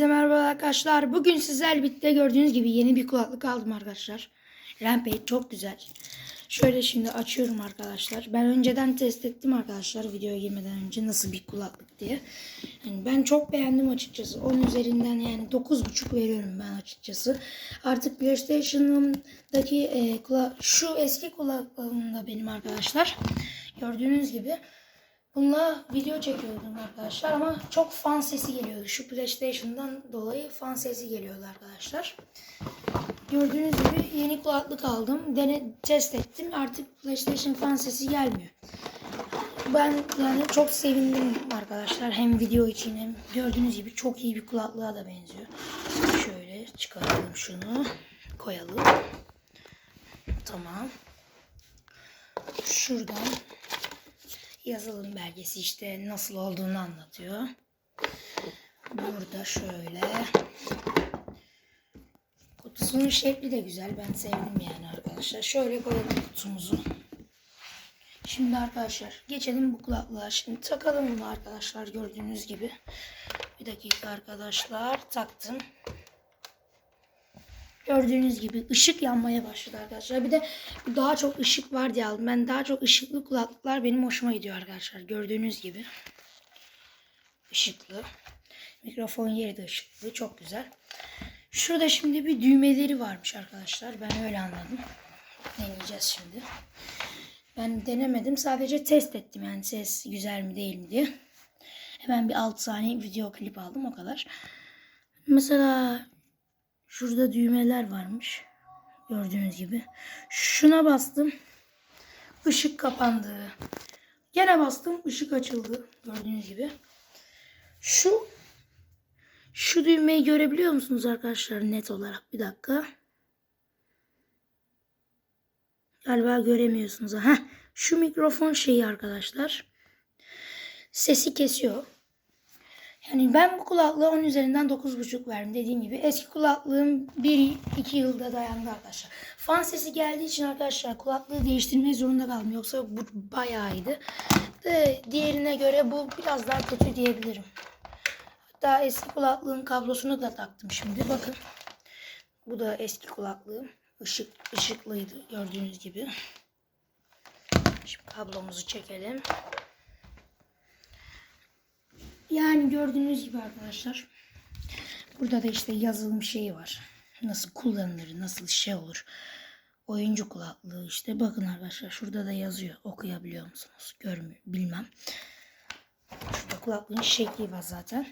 Size merhaba arkadaşlar. Bugün sizler birlikte gördüğünüz gibi yeni bir kulaklık aldım arkadaşlar. Rampage çok güzel. Şöyle şimdi açıyorum arkadaşlar. Ben önceden test ettim arkadaşlar videoya girmeden önce nasıl bir kulaklık diye. Yani ben çok beğendim açıkçası. 10 üzerinden yani 9.5 veriyorum ben açıkçası. Artık PlayStation'ımdaki e, kula- şu eski kulaklığım da benim arkadaşlar. Gördüğünüz gibi Bununla video çekiyordum arkadaşlar ama çok fan sesi geliyordu. Şu PlayStation'dan dolayı fan sesi geliyordu arkadaşlar. Gördüğünüz gibi yeni kulaklık aldım. Dene, test ettim. Artık PlayStation fan sesi gelmiyor. Ben yani çok sevindim arkadaşlar. Hem video için hem gördüğünüz gibi çok iyi bir kulaklığa da benziyor. Şöyle çıkaralım şunu. Koyalım. Tamam. Şuradan yazılım belgesi işte nasıl olduğunu anlatıyor. Burada şöyle. Kutusunun şekli de güzel. Ben sevdim yani arkadaşlar. Şöyle koyalım kutumuzu. Şimdi arkadaşlar geçelim bu kulaklığa. Şimdi takalım bunu arkadaşlar gördüğünüz gibi. Bir dakika arkadaşlar taktım. Gördüğünüz gibi ışık yanmaya başladı arkadaşlar. Bir de daha çok ışık var diye aldım. Ben daha çok ışıklı kulaklıklar benim hoşuma gidiyor arkadaşlar. Gördüğünüz gibi. Işıklı. Mikrofon yeri de ışıklı. Çok güzel. Şurada şimdi bir düğmeleri varmış arkadaşlar. Ben öyle anladım. Deneyeceğiz şimdi. Ben denemedim. Sadece test ettim yani ses güzel mi değil mi diye. Hemen bir 6 saniye video klip aldım o kadar. Mesela Şurada düğmeler varmış. Gördüğünüz gibi. Şuna bastım. Işık kapandı. Gene bastım. ışık açıldı. Gördüğünüz gibi. Şu şu düğmeyi görebiliyor musunuz arkadaşlar net olarak? Bir dakika. Galiba göremiyorsunuz. Heh, şu mikrofon şeyi arkadaşlar. Sesi kesiyor. Yani ben bu kulaklığa 10 üzerinden 9.5 verdim dediğim gibi. Eski kulaklığım 1-2 yılda dayandı arkadaşlar. Fan sesi geldiği için arkadaşlar kulaklığı değiştirmek zorunda kaldım. Yoksa bu bayağı iyiydi. De, diğerine göre bu biraz daha kötü diyebilirim. Hatta eski kulaklığın kablosunu da taktım şimdi. Bakın. Bu da eski kulaklığım. Işık, ışıklıydı gördüğünüz gibi. Şimdi kablomuzu çekelim. Yani gördüğünüz gibi arkadaşlar. Burada da işte yazılım şeyi var. Nasıl kullanılır, nasıl şey olur. Oyuncu kulaklığı işte. Bakın arkadaşlar şurada da yazıyor. Okuyabiliyor musunuz? Görmüyor, bilmem. Şurada kulaklığın şekli var zaten.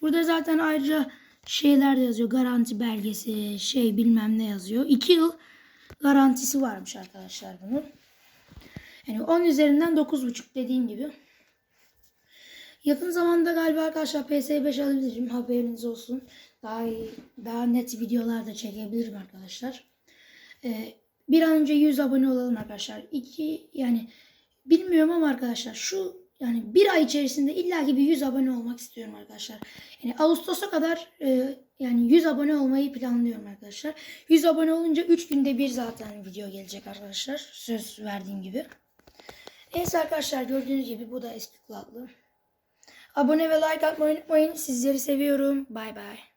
Burada zaten ayrıca şeyler de yazıyor. Garanti belgesi, şey bilmem ne yazıyor. 2 yıl garantisi varmış arkadaşlar bunun. Yani 10 üzerinden 9.5 dediğim gibi. Yakın zamanda galiba arkadaşlar PS5 alabilirim. Haberiniz olsun. Daha iyi, daha net videolar da çekebilirim arkadaşlar. Ee, bir an önce 100 abone olalım arkadaşlar. İki yani bilmiyorum ama arkadaşlar şu yani bir ay içerisinde illaki bir 100 abone olmak istiyorum arkadaşlar. Yani Ağustos'a kadar e, yani 100 abone olmayı planlıyorum arkadaşlar. 100 abone olunca 3 günde bir zaten video gelecek arkadaşlar. Söz verdiğim gibi. Neyse arkadaşlar gördüğünüz gibi bu da eski kulaklığım. Abone ve like atmayı unutmayın. Sizleri seviyorum. Bay bay.